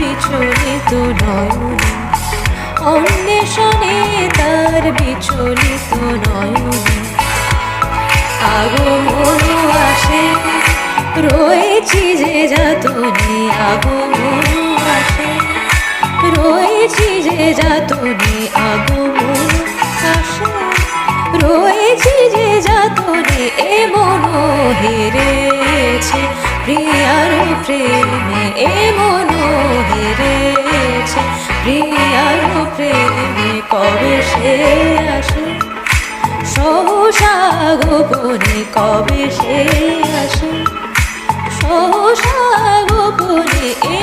বিচলিত নয়ন অন্বেষণে তার বিচলিত নয়ন আগমন আসে রয়েছি যে যাতনে আগমন রয়েছি যে যাতনে আগমন আসে। রয়েছি যে যাতনে হেরেছে, প্রিয়ার প্রেমে এ মন হেরেছে, প্রিয়ার প্রেমে কবে সে আসে? সহসা গোপনে কবে সে আসে? সহসা গোপনে এ